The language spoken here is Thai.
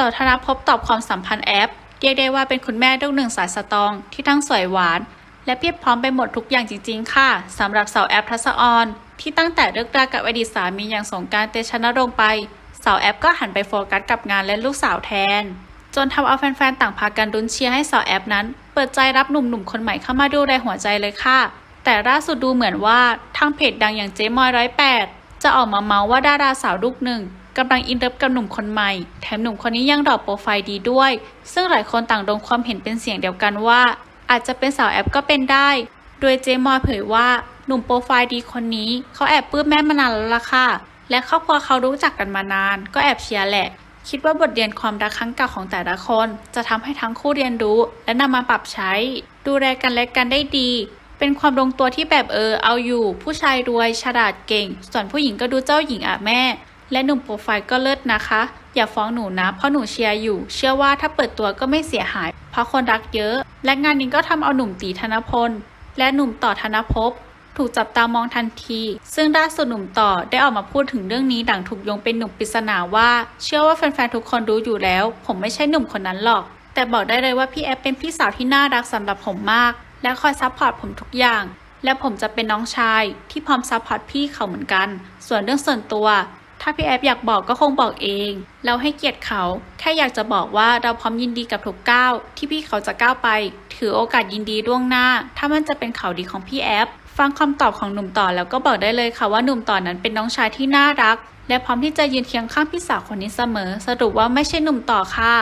ต่อธนภพตอบความสัมพันธ์แอปเรียกได้ว่าเป็นคุณแม่ลูกหนึ่งสายสตองที่ทั้งสวยหวาน และเพียบพร้อมไปหมดทุกอย่างจริง ๆ ค่ะสำหรับสาวแอปทัศออน ที่ตั้งแต่เลิกรากับอดีตสามีอย่างสงการเตชะนรงค์ไป สาวแอปก็หันไปโฟกัสกับงานและลูกสาวแทน จนทำเอาแฟนๆต่างพากันรุ้นเชียร์ให้สาวแอปนั้น เปิดใจรับหนุ่มๆคนใหม่เข้ามาดูแลหัวใจเลยค่ะ แต่ล่าสุดดูเหมือนว่าทางเพจดังอย่างเจมอยร้อยแปดจะออกมาเมาว่าดาราสาวลูกหนึ่ง กำลังอินเลิฟกับหนุ่มคนใหม่ แถมหนุ่มคนนี้ยังดรอปโปรไฟล์ดีด้วย ซึ่งหลายคนต่างลงความเห็นเป็นเสียงเดียวกันว่า อาจจะเป็นสาวแอปก็เป็นได้ โดยเจมอยเผยว่าหนุ่มโปรไฟล์ดีคนนี้เขาแอบปื้มแม่มานานแล้วล่ะค่ะ และครอบครัวเขารู้จักกันมานาน ก็แอบเชียร์แหละ คิดว่าบทเรียนความรักครั้งเก่าของแต่ละคน จะทำให้ทั้งคู่เรียนรู้ และนำมาปรับใช้ ดูแลกันและกันได้ดี เป็นความลงตัวที่แบบเออเอาอยู่ ผู้ชายรวยฉลาดเก่ง ส่วนผู้หญิงก็ดูเจ้าหญิงอะแม่ และหนุ่มโปรไฟล์ก็เลิศนะคะ อย่าฟ้องหนูนะ เพราะหนูเชียร์อยู่ เชื่อว่าถ้าเปิดตัวก็ไม่เสียหาย เพราะคนรักเยอะ และงานนี้ก็ทำเอาหนุ่มตีธนพล และหนุ่มต่อธนภพถูกจับตามองทันที ซึ่งล่าสุดหนุ่มต่อได้ออกมาพูดถึงเรื่องนี้ดังถูกโยงเป็นหนุ่มปริศนาว่า เชื่อว่าแฟนๆทุกคนรู้อยู่แล้ว ผมไม่ใช่หนุ่มคนนั้นหรอก แต่บอกได้เลยว่าพี่แอฟเป็นพี่สาวที่น่ารักสำหรับผมมาก และคอยซัพพอร์ตผมทุกอย่าง และผมจะเป็นน้องชายที่พร้อมซัพพอร์ตพี่เขาเหมือนกัน ส่วนเรื่องส่วนตัว ถ้าพี่แอฟอยากบอกก็คงบอกเองเราให้เกียรติเขา แค่อยากจะบอกว่าเราพร้อมยินดีกับทุกก้าวที่พี่เขาจะก้าวไป ถือโอกาสยินดีล่วงหน้า ถ้ามันจะเป็นข่าวดีของพี่แอฟ ฟังคำตอบของหนุ่มต่อแล้วก็บอกได้เลยค่ะว่าหนุ่มต่อนั้นเป็นน้องชายที่น่ารัก และพร้อมที่จะยืนเคียงข้างพี่สาวคนนี้เสมอ สรุปว่าไม่ใช่หนุ่มต่อค่ะ